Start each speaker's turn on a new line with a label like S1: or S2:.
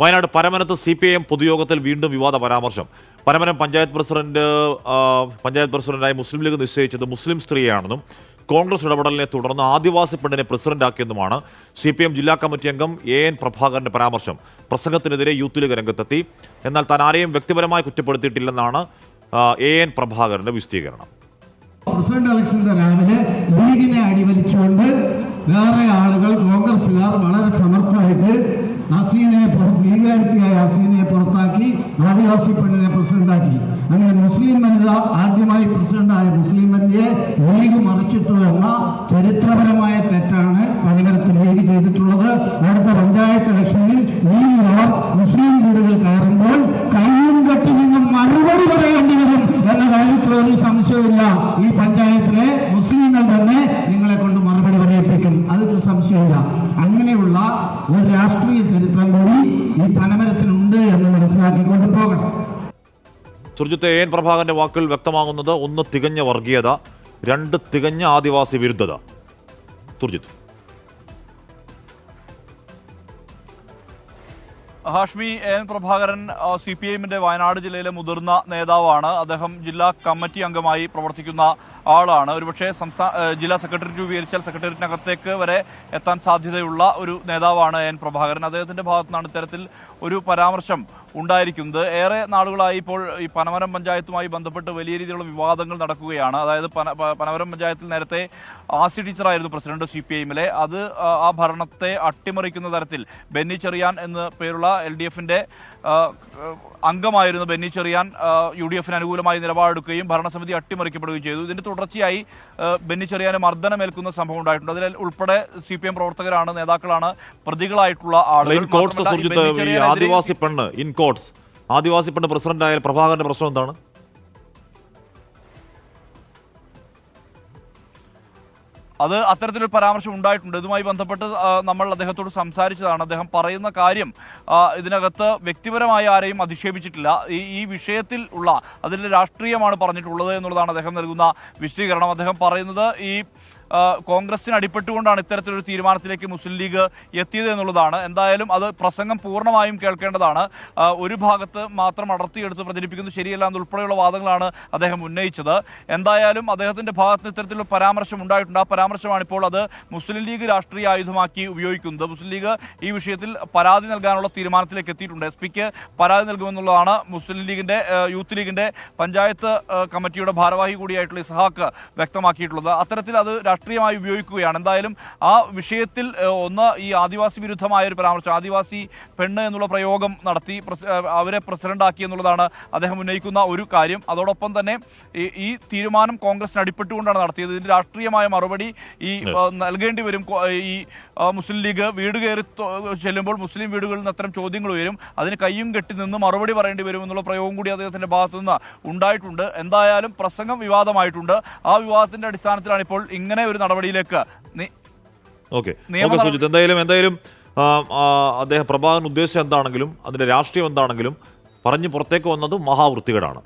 S1: വയനാട് പരമനത്ത് C P I M പൊതുയോഗത്തിൽ വീണ്ടും വിവാദ പരാമർശം. പരമനം പഞ്ചായത്ത് പ്രസിഡന്റ് പഞ്ചായത്ത് പ്രസിഡന്റായി മുസ്ലിം ലീഗ് നിശ്ചയിച്ചത് മുസ്ലിം സ്ത്രീയാണെന്നും കോൺഗ്രസ് ഇടപെടലിനെ തുടർന്ന് ആദിവാസി പെണ്ണിനെ പ്രസിഡന്റാക്കിയെന്നുമാണ് സി പി എം ജില്ലാ കമ്മിറ്റി അംഗം എ എൻ പ്രഭാകരന്റെ പരാമർശം. പ്രസംഗത്തിനെതിരെ യൂത്ത് ലീഗ് രംഗത്തെത്തി. എന്നാൽ താൻ ആരെയും വ്യക്തിപരമായി കുറ്റപ്പെടുത്തിയിട്ടില്ലെന്നാണ് എ എൻ പ്രഭാകരന്റെ വിശദീകരണം.
S2: പ്രസിഡന്റ് ഇലക്ഷന്റെ രാവിലെ ലീഗിനെ അടിവലിച്ചുകൊണ്ട് വേറെ ആളുകൾ കോൺഗ്രസുകാർ വളരെ സമർത്ഥമായിട്ട് ഹസീനെ പുറ- ഹസീനയെ ഹസീനെ പുറത്താക്കി ആദിവാസി പെണ്ണിനെ പ്രസിഡന്റാക്കി. അങ്ങനെ മുസ്ലിം വനിത ആദ്യമായി പ്രസിഡന്റായ മുസ്ലിം വനിതയെ ലീഗ് മറിച്ചിട്ടു എന്ന ചരിത്രപരമായ തെറ്റാണ് പരിഗണത്തിൽ ലീഗ് ചെയ്തിട്ടുള്ളത്. അടുത്ത പഞ്ചായത്ത് ഇലക്ഷനിൽ ലീഗുകാർ മുസ്ലിം വീടുകൾ കയറുമ്പോൾ കയ്യും കെട്ടി നിന്നും മറുപടി പറയേണ്ടി വരും എന്ന കാര്യത്തിൽ ഒരു സംശയമില്ല. ഈ പഞ്ചായത്തിലെ മുസ്ലിങ്ങൾ തന്നെ നിങ്ങളെ കൊണ്ട് മറുപടി പറയിപ്പിക്കും അതിൽ സംശയമില്ല അങ്ങനെയുള്ള ഒരു രാഷ്ട്രീയ ചരിത്രം കൂടി ഈ പനമരത്തിനുണ്ട് എന്ന് മനസ്സിലാക്കിക്കൊണ്ട് പോകണം.
S1: സുർജിത്തെ എൻ പ്രഭാകരന്റെ വാക്കുകൾ വ്യക്തമാകുന്നത് ഒന്ന് തികഞ്ഞ വർഗീയത രണ്ട് തികഞ്ഞ ആദിവാസി വിരുദ്ധത. Surjith.
S3: Hashmi N Prabhakaran C P ഐഎമ്മിന്റെ Wayanad ജില്ലയിലെ മുതിർന്ന നേതാവാണ്. അദ്ദേഹം ജില്ലാ കമ്മിറ്റി അംഗമായി പ്രവർത്തിക്കുന്ന ആളാണ്. ഒരുപക്ഷെ സംസ്ഥാന ജില്ലാ സെക്രട്ടറി രൂപീകരിച്ചാൽ സെക്രട്ടേറിയറ്റിനകത്തേക്ക് വരെ എത്താൻ സാധ്യതയുള്ള ഒരു നേതാവാണ് എൻ പ്രഭാകരൻ. അദ്ദേഹത്തിന്റെ ഭാഗത്തു നിന്നാണ് ഇത്തരത്തിൽ ഒരു പരാമർശം ഉണ്ടായിരിക്കുന്നത്. ഏറെ നാളുകളായി ഇപ്പോൾ ഈ പനമരം പഞ്ചായത്തുമായി ബന്ധപ്പെട്ട് വലിയ രീതിയിലുള്ള വിവാദങ്ങൾ നടക്കുകയാണ്. അതായത് പന പനമരം പഞ്ചായത്തിൽ നേരത്തെ ആസി ടീച്ചറായിരുന്നു പ്രസിഡന്റ് സി പി ഐഎമ്മിലെ അത് ആ, ഭരണത്തെ അട്ടിമറിക്കുന്ന തരത്തിൽ ബെന്നി ചെറിയാൻ എന്ന് പേരുള്ള എൽ ഡി എഫിന്റെ അംഗമായിരുന്നു ബെന്നി ചെറിയാൻ. യു ഡി എഫിന് അനുകൂലമായി നിലപാടെടുക്കുകയും ഭരണസമിതി അട്ടിമറിക്കപ്പെടുകയും ചെയ്തു. ഇതിന്റെ തുടർച്ചയായി ബെന്നി ചെറിയാന് മർദ്ദനമേൽക്കുന്ന സംഭവം ഉണ്ടായിട്ടുണ്ട്. അതിൽ ഉൾപ്പെടെ സി പി എം പ്രവർത്തകരാണ് നേതാക്കളാണ് പ്രതികളായിട്ടുള്ള ആളുകൾ.
S1: ആദിവാസി പെണ്ണ് ഇൻ കോട്സ് ആദിവാസി പണ്ട് പ്രസിഡന്റ് ആയാൽ പ്രഭാകരന്റെ പ്രശ്നം എന്താണ്?
S3: അത് അത്തരത്തിലൊരു പരാമർശം ഉണ്ടായിട്ടുണ്ട്. ഇതുമായി ബന്ധപ്പെട്ട് നമ്മൾ അദ്ദേഹത്തോട് സംസാരിച്ചതാണ്. അദ്ദേഹം പറയുന്ന കാര്യം ഇതിനകത്ത് വ്യക്തിപരമായി ആരെയും അധിക്ഷേപിച്ചിട്ടില്ല. ഈ ഈ വിഷയത്തിൽ ഉള്ള അതിന്റെ രാഷ്ട്രീയമാണ് പറഞ്ഞിട്ടുള്ളത് എന്നുള്ളതാണ് അദ്ദേഹം നൽകുന്ന വിശദീകരണം. അദ്ദേഹം പറയുന്നത് ഈ കോൺഗ്രസിന് അടിപ്പെട്ടുകൊണ്ടാണ് ഇത്തരത്തിലൊരു തീരുമാനത്തിലേക്ക് മുസ്ലിം ലീഗ് എത്തിയത് എന്നുള്ളതാണ്. എന്തായാലും അത് പ്രസംഗം പൂർണമായും കേൾക്കേണ്ടതാണ്. ഒരു ഭാഗത്ത് മാത്രം അടർത്തിയെടുത്ത് പ്രചരിപ്പിക്കുന്നത് ശരിയല്ല എന്നുൾപ്പെടെയുള്ള വാദങ്ങളാണ് അദ്ദേഹം ഉന്നയിച്ചത്. എന്തായാലും അദ്ദേഹത്തിന്റെ ഭാഗത്ത് ഇത്തരത്തിലുള്ള പരാമർശം ഉണ്ടായിട്ടുണ്ട്. ആ പരാമർശമാണ് ഇപ്പോൾ അത് മുസ്ലിം ലീഗ് രാഷ്ട്രീയ ആയുധമാക്കി ഉപയോഗിക്കുന്നത്. മുസ്ലിം ലീഗ് ഈ വിഷയത്തിൽ പരാതി നൽകാനുള്ള തീരുമാനത്തിലേക്ക് എത്തിയിട്ടുണ്ട്. എസ് പിക്ക് പരാതി നൽകുമെന്നുള്ളതാണ് മുസ്ലിം ലീഗിന്റെ യൂത്ത് ലീഗിന്റെ പഞ്ചായത്ത് കമ്മിറ്റിയുടെ ഭാരവാഹി കൂടിയായിട്ടുള്ള ഇസ്ഹാക്ക് വ്യക്തമാക്കിയിട്ടുള്ളത്. അത്തരത്തിൽ അത് രാഷ്ട്രീയമായി ഉപയോഗിക്കുകയാണ്. എന്തായാലും ആ വിഷയത്തിൽ ഒന്ന് ഈ ആദിവാസി വിരുദ്ധമായ ഒരു പരാമർശം ആദിവാസി പെണ്ണ് എന്നുള്ള പ്രയോഗം നടത്തി അവരെ പ്രസിഡന്റാക്കി എന്നുള്ളതാണ് അദ്ദേഹം ഉന്നയിക്കുന്ന ഒരു കാര്യം. അതോടൊപ്പം തന്നെ ഈ- തീരുമാനം കോൺഗ്രസിന് അടിപ്പെട്ടുകൊണ്ടാണ് നടത്തിയത്. ഇതിന്റെ രാഷ്ട്രീയമായ മറുപടി ഈ നൽകേണ്ടി വരും. ഈ മുസ്ലിം ലീഗ് വീട് കയറി ചെല്ലുമ്പോൾ മുസ്ലിം വീടുകളിൽ നിന്ന് അത്തരം ചോദ്യങ്ങൾ ഉയരും. അതിന് കയ്യും കെട്ടി നിന്ന് മറുപടി പറയേണ്ടി വരും എന്നുള്ള പ്രയോഗം കൂടി അദ്ദേഹത്തിന്റെ ഭാഗത്തു നിന്ന് ഉണ്ടായിട്ടുണ്ട്. എന്തായാലും പ്രസംഗം വിവാദമായിട്ടുണ്ട്. ആ വിവാദത്തിന്റെ അടിസ്ഥാനത്തിലാണ് ഇപ്പോൾ ഇങ്ങനെ ഒരു നടപടിയിലേക്ക്
S1: ഓക്കെ. സുജിത്ത് എന്തായാലും എന്തായാലും അദ്ദേഹം പ്രഭാകരൻ ഉദ്ദേശിച്ചത് എന്താണെങ്കിലും അതിന്റെ രാഷ്ട്രീയം എന്താണെങ്കിലും പറഞ്ഞ് പുറത്തേക്ക് വന്നത് മഹാവൃത്തികേടാണ്.